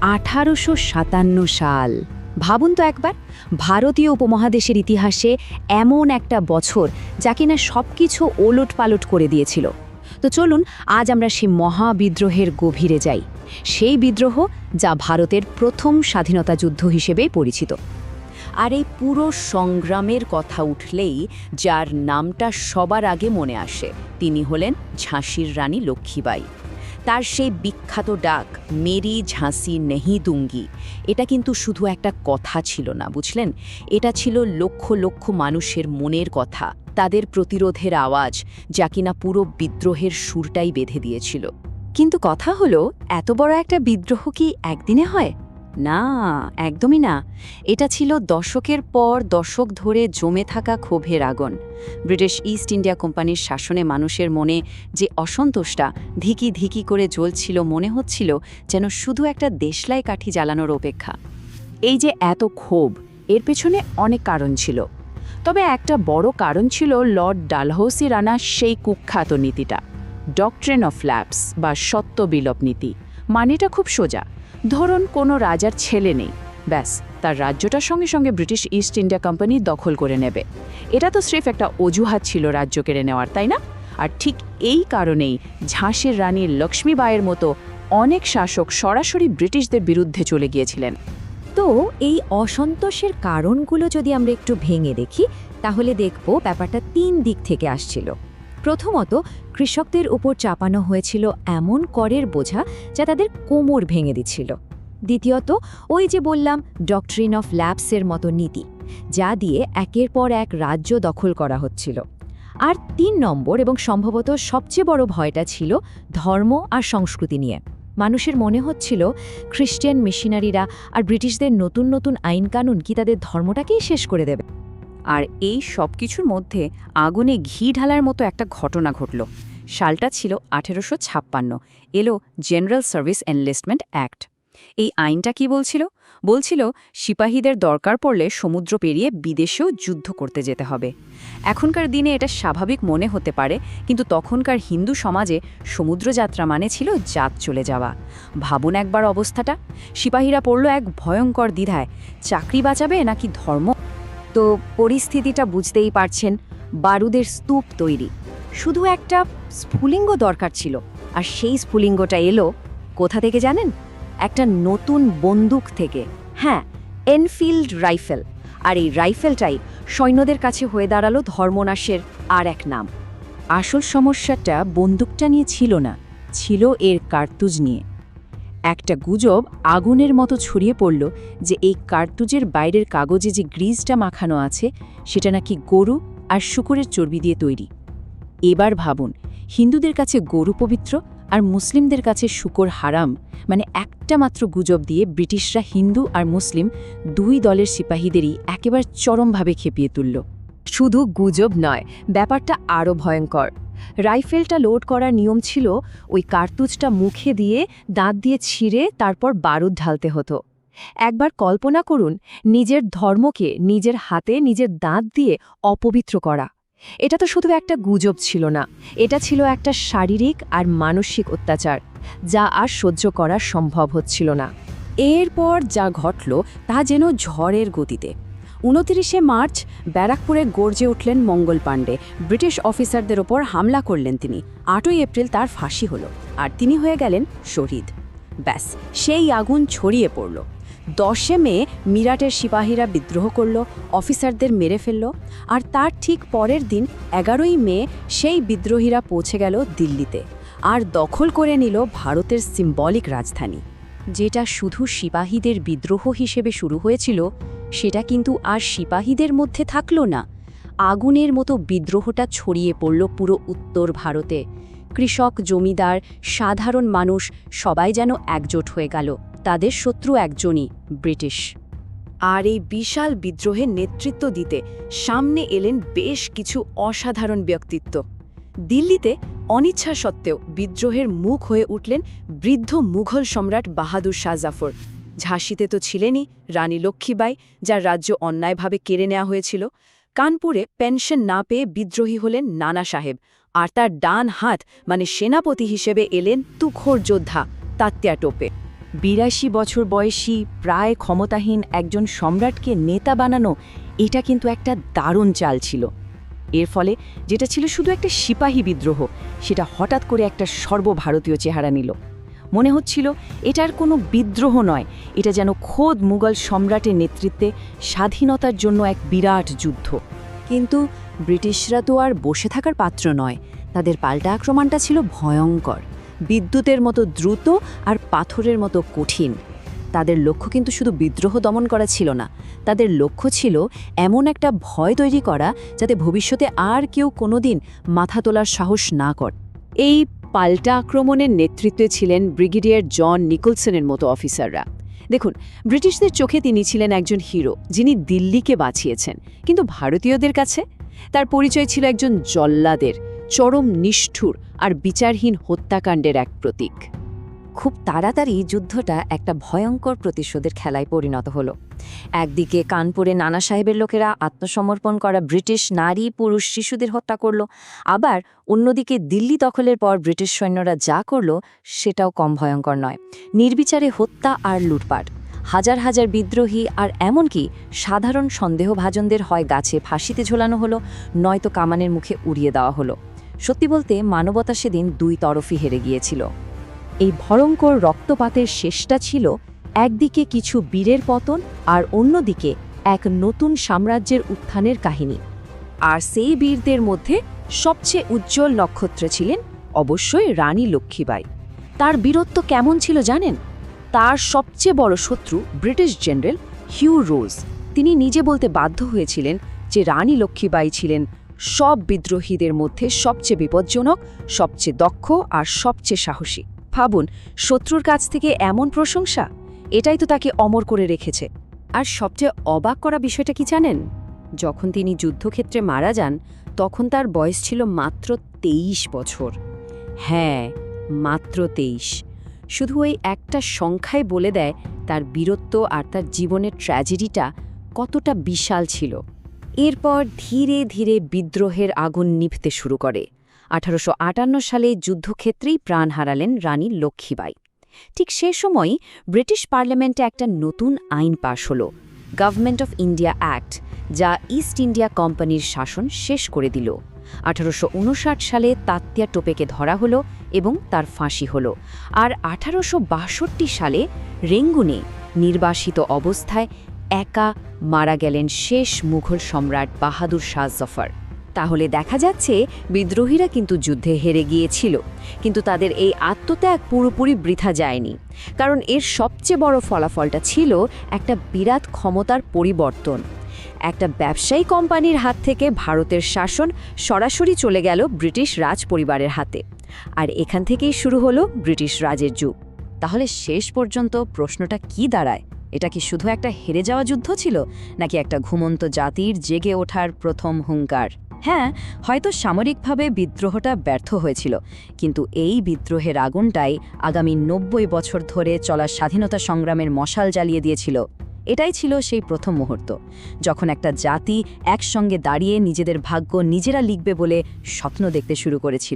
আঠারোশো সাতান্ন সাল। ভাবুন তো একবার, ভারতীয় উপমহাদেশের ইতিহাসে এমন একটা বছর যা কিনা সব কিছু ওলট পালট করে দিয়েছিল। তো চলুন, আজ আমরা সেই মহাবিদ্রোহের গভীরে যাই। সেই বিদ্রোহ যা ভারতের প্রথম স্বাধীনতা যুদ্ধ হিসেবেই পরিচিত। আর এই পুরো সংগ্রামের কথা উঠলেই যার নামটা সবার আগে মনে আসে, তিনি হলেন ঝাঁসির রানী লক্ষ্মীবাই তার সেই বিখ্যাত ডাক, মেরি ঝাঁসি নেহি দুঙ্গি। এটা কিন্তু শুধু একটা কথা ছিল না, বুঝলেন? এটা ছিল লক্ষ লক্ষ মানুষের মনের কথা, তাদের প্রতিরোধের আওয়াজ, যা কিনা পুরো বিদ্রোহের সুরটাই বেঁধে দিয়েছিল। কিন্তু কথা হলো, এত বড় একটা বিদ্রোহ কি একদিনে হয়? না, একদমই না। এটা ছিল দশকের পর দশক ধরে জমে থাকা ক্ষোভের আগুন। ব্রিটিশ ইস্ট ইন্ডিয়া কোম্পানির শাসনে মানুষের মনে যে অসন্তোষটা ধিকি ধিকি করে জ্বলছিল মনে হচ্ছিল যেন শুধু একটা দেশলাই কাঠি জ্বালানোর অপেক্ষা। এই যে এত ক্ষোভ, এর পেছনে অনেক কারণ ছিল। তবে একটা বড় কারণ ছিল লর্ড ডালহৌসি রানা সেই কুখ্যাত নীতিটা ডক্ট্রেন অফ ল্যাপস বা সত্য বিলোপ নীতি মানেটা খুব সোজা। ধরুন কোনো রাজার ছেলে নেই, ব্যাস, তার রাজ্যটার সঙ্গে সঙ্গে ব্রিটিশ ইস্ট ইন্ডিয়া কোম্পানি দখল করে নেবে। এটা তো স্রেফ একটা অজুহাত ছিল রাজ্য কেড়ে নেওয়ার, তাই না? আর ঠিক এই কারণেই ঝাঁসির রানী লক্ষ্মীবাইয়ের মতো অনেক শাসক সরাসরি ব্রিটিশদের বিরুদ্ধে চলে গিয়েছিলেন। তো এই অসন্তোষের কারণগুলো যদি আমরা একটু ভেঙে দেখি, তাহলে দেখব ব্যাপারটা তিন দিক থেকে আসছিল। প্রথমত, কৃষকদের উপর চাপানো হয়েছিল এমন করের বোঝা যা তাদের কোমর ভেঙে দিচ্ছিল। দ্বিতীয়ত, ওই যে বললাম ডক্ট্রিন অফ ল্যাবসের মতো নীতি, যা দিয়ে একের পর এক রাজ্য দখল করা হচ্ছিল। আর তিন নম্বর এবং সম্ভবত সবচেয়ে বড় ভয়টা ছিল ধর্ম আর সংস্কৃতি নিয়ে। মানুষের মনে হচ্ছিল, খ্রিস্টান মিশনারিরা আর ব্রিটিশদের নতুন নতুন আইনকানুন কি তাদের ধর্মটাকেই শেষ করে দেবে? আর এই সব কিছুর মধ্যে আগুনে ঘি ঢালার মতো একটা ঘটনা ঘটল। সালটা ছিল আঠেরোশো ছাপ্পান্ন। এলো জেনারেল সার্ভিস এনলিস্টমেন্ট অ্যাক্ট। এই আইনটা কি বলছিল? বলছিল, সিপাহীদের দরকার পড়লে সমুদ্র পেরিয়ে বিদেশেও যুদ্ধ করতে যেতে হবে। এখনকার দিনে এটা স্বাভাবিক মনে হতে পারে, কিন্তু তখনকার হিন্দু সমাজে সমুদ্রযাত্রা মানে ছিল জাত চলে যাওয়া। ভাবুন একবার অবস্থাটা। সিপাহীরা পড়ল এক ভয়ঙ্কর দ্বিধায়। চাকরি বাঁচাবে নাকি ধর্ম তো পরিস্থিতিটা বুঝতেই পারছেন, বারুদের স্তূপ তৈরি। শুধু একটা স্ফুলিঙ্গ দরকার ছিল, আর সেই স্ফুলিঙ্গটা এলো কোথা থেকে জানেন? একটা নতুন বন্দুক থেকে। হ্যাঁ এনফিল্ড রাইফেল। আর এই রাইফেলটাই সৈন্যদের কাছে হয়ে দাঁড়াল ধর্মনাশের আর এক নাম। আসল সমস্যাটা বন্দুকটা নিয়ে ছিল না, ছিল এর কার্তুজ নিয়ে। একটা গুজব আগুনের মতো ছড়িয়ে পড়ল যে এই কার্তুজের বাইরের কাগজে যে গ্রিজটা মাখানো আছে, সেটা নাকি গরু আর শুকুরের চর্বি দিয়ে তৈরি। এবার ভাবুন, হিন্দুদের কাছে গরু পবিত্র আর মুসলিমদের কাছে শুকর হারাম মানে একটা মাত্র গুজব দিয়ে ব্রিটিশরা হিন্দু আর মুসলিম দুই দলের সিপাহীদেরই একেবারে চরমভাবে খেপিয়ে তুলল। শুধু গুজব নয়, ব্যাপারটা আরও ভয়ঙ্কর। রাইফেলটা লোড করার নিয়ম ছিল ওই কার্তুজটা মুখে দিয়ে দাঁত দিয়ে ছিঁড়ে তারপর বারুদ ঢালতে হতো। একবার কল্পনা করুন, নিজের ধর্মকে নিজের হাতে নিজের দাঁত দিয়ে অপবিত্র করা। এটা তো শুধু একটা গুজব ছিল না, এটা ছিল একটা শারীরিক আর মানসিক অত্যাচার, যা আর সহ্য করা সম্ভব হচ্ছিল না। এরপর যা ঘটল তা যেন ঝড়ের গতিতে। উনতিরিশে মার্চ ব্যারাকপুরে গর্জে উঠলেন মঙ্গল পাণ্ডে। ব্রিটিশ অফিসারদের ওপর হামলা করলেন তিনি। আটই এপ্রিল তার ফাঁসি হলো আর তিনি হয়ে গেলেন শহীদ। ব্যাস, সেই আগুন ছড়িয়ে পড়ল। দশে মে মিরাটের সিপাহীরা বিদ্রোহ করল, অফিসারদের মেরে ফেলল আর তার ঠিক পরের দিন, এগারোই মে, সেই বিদ্রোহীরা পৌঁছে গেল দিল্লিতে। আর দখল করে নিল ভারতের সিম্বলিক রাজধানী। যেটা শুধু সিপাহীদের বিদ্রোহ হিসেবে শুরু হয়েছিল, সেটা কিন্তু আর সিপাহীদের মধ্যে থাকল না। আগুনের মতো বিদ্রোহটা ছড়িয়ে পড়ল পুরো উত্তর ভারতে। কৃষক, জমিদার, সাধারণ মানুষ সবাই যেন একজোট হয়ে গেল, তাদের শত্রু একজনই, ব্রিটিশ। আর এই বিশাল বিদ্রোহের নেতৃত্ব দিতে সামনে এলেন বেশ কিছু অসাধারণ ব্যক্তিত্ব। দিল্লিতে অনিচ্ছা সত্ত্বেও বিদ্রোহের মুখ হয়ে উঠলেন বৃদ্ধ মুঘল সম্রাট বাহাদুর শাহ জাফর। ঝাঁসিতে তো ছিলেনই রানী লক্ষ্মীবাই, যার রাজ্য অন্যায়ভাবে কেড়ে নেওয়া হয়েছিল। কানপুরে পেনশন না পেয়ে বিদ্রোহী হলেন নানা সাহেব, আর তার ডান হাত মানে সেনাপতি হিসেবে এলেন তুখোর যোদ্ধা তাত্যা টোপে। বিরাশি বছর বয়সী, প্রায় ক্ষমতাহীন একজন সম্রাটকে নেতা বানানো, এটা কিন্তু একটা দারুণ চাল ছিল। এর ফলে যেটা ছিল শুধু একটা সিপাহী বিদ্রোহ, সেটা হঠাৎ করে একটা সর্বভারতীয় চেহারা নিল। মনে হচ্ছিল এটার কোনো বিদ্রোহ নয়, এটা যেন খোদ মুঘল সম্রাটের নেতৃত্বে স্বাধীনতার জন্য এক বিরাট যুদ্ধ। কিন্তু ব্রিটিশরা তো আর বসে থাকার পাত্র নয়, তাদের পাল্টা আক্রমণটা ছিল ভয়ঙ্কর। বিদ্যুতের মতো দ্রুত আর পাথরের মতো কঠিন। তাদের লক্ষ্য কিন্তু শুধু বিদ্রোহ দমন করা ছিল না। তাদের লক্ষ্য ছিল এমন একটা ভয় তৈরি করা যাতে ভবিষ্যতে আর কেউ কোনোদিন মাথা তোলার সাহস না করে। এই পাল্টা আক্রমণের নেতৃত্বে ছিলেন ব্রিগেডিয়ার জন নিকোলসনের মতো অফিসাররা। দেখুন, ব্রিটিশদের চোখে তিনি ছিলেন একজন হিরো, যিনি দিল্লিকে বাঁচিয়েছেন। কিন্তু ভারতীয়দের কাছে? তার পরিচয় ছিল একজন জল্লাদের, চরম নিষ্ঠুর আর বিচারহীন হত্যাকাণ্ডের এক প্রতীক। খুব তাড়াতাড়ি যুদ্ধটা একটা ভয়ঙ্কর প্রতিশোধের খেলায় পরিণত হলো। একদিকে কানপুরে নানা সাহেবের লোকেরা আত্মসমর্পণ করা ব্রিটিশ নারী, পুরুষ শিশুদের হত্যা করল, আবার অন্যদিকে দিল্লি দখলের পর ব্রিটিশ সৈন্যরা যা করল সেটাও কম ভয়ঙ্কর নয়। নির্বিচারে হত্যা আর লুটপাট। হাজার হাজার বিদ্রোহী আর এমনকি সাধারণ সন্দেহভাজনদের হয় গাছে ফাঁসিতে ঝোলানো হলো, নয়তো কামানের মুখে উড়িয়ে দেওয়া হলো। সত্যি বলতে মানবতা সেদিন দুই তরফই হেরে গিয়েছিল। এই ভয়ঙ্কর রক্তপাতের শেষটা ছিল একদিকে কিছু বীরের পতন আর অন্যদিকে এক নতুন সাম্রাজ্যের উত্থানের কাহিনী। আর সেই বীরদের মধ্যে সবচেয়ে উজ্জ্বল নক্ষত্র ছিলেন অবশ্যই রানী লক্ষ্মীবাই। তার বীরত্ব কেমন ছিল জানেন? তার সবচেয়ে বড় শত্রু ব্রিটিশ জেনারেল হিউ রোজ। তিনি নিজে বলতে বাধ্য হয়েছিলেন যে রানী লক্ষ্মীবাই ছিলেন সব বিদ্রোহীদের মধ্যে সবচেয়ে বিপজ্জনক, সবচেয়ে দক্ষ আর সবচেয়ে সাহসী। ভাবুন, শত্রুর কাছ থেকে এমন প্রশংসা? এটাই তো তাকে অমর করে রেখেছে। আর সবচেয়ে অবাক করা বিষয়টা কি জানেন? যখন তিনি যুদ্ধক্ষেত্রে মারা যান, তখন তার বয়স ছিল মাত্র তেইশ বছর। হ্যাঁ মাত্র তেইশ। শুধু ওই একটা সংখ্যায় বলে দেয় তার বীরত্ব আর তার জীবনের ট্র্যাজেডিটা কতটা বিশাল ছিল। এরপর ধীরে ধীরে বিদ্রোহের আগুন নিভতে শুরু করে। আঠারোশো আটান্ন সালে যুদ্ধক্ষেত্রেই প্রাণ হারালেন রানী লক্ষ্মীবাই। ঠিক সে সময়ই ব্রিটিশ পার্লামেন্টে একটা নতুন আইন পাশ হল গভর্নমেন্ট অফ ইন্ডিয়া অ্যাক্ট যা ইস্ট ইন্ডিয়া কোম্পানির শাসন শেষ করে দিল। আঠারোশো উনষাট সালে তাত্তিয়া টোপেকে ধরা হলো এবং তার ফাঁসি হলো। আর আঠারোশো বাষট্টি সালে রেঙ্গুনে নির্বাসিত অবস্থায় একা মারা গেলেন শেষ মুঘল সম্রাট বাহাদুর শাহ জফর। তাহলে দেখা যাচ্ছে বিদ্রোহীরা কিন্তু যুদ্ধে হেরে গিয়েছিল। কিন্তু তাদের এই আত্মত্যাগ পুরোপুরি বৃথা যায়নি। কারণ এর সবচেয়ে বড় ফলাফলটা ছিল একটা বিরাট ক্ষমতার পরিবর্তন। একটা ব্যবসায়ী কোম্পানির হাত থেকে ভারতের শাসন সরাসরি চলে গেল ব্রিটিশ রাজ পরিবারের হাতে। আর এখান থেকেই শুরু হলো ব্রিটিশ রাজের যুগ। তাহলে শেষ পর্যন্ত প্রশ্নটা কি দাঁড়ায়? এটা কি শুধু একটা হেরে যাওয়া যুদ্ধ ছিল, নাকি একটা ঘুমন্ত জাতির জেগে ওঠার প্রথম হুঙ্কার? হ্যাঁ হয়তো সামরিকভাবে বিদ্রোহটা ব্যর্থ হয়েছিল, কিন্তু এই বিদ্রোহের আগুনটাই আগামী নব্বই বছর ধরে চলা স্বাধীনতা সংগ্রামের মশাল জ্বালিয়ে দিয়েছিল। এটাই ছিল সেই প্রথম মুহূর্ত, যখন একটা জাতি একসঙ্গে দাঁড়িয়ে নিজেদের ভাগ্য নিজেরা লিখবে বলে স্বপ্ন দেখতে শুরু করেছিল।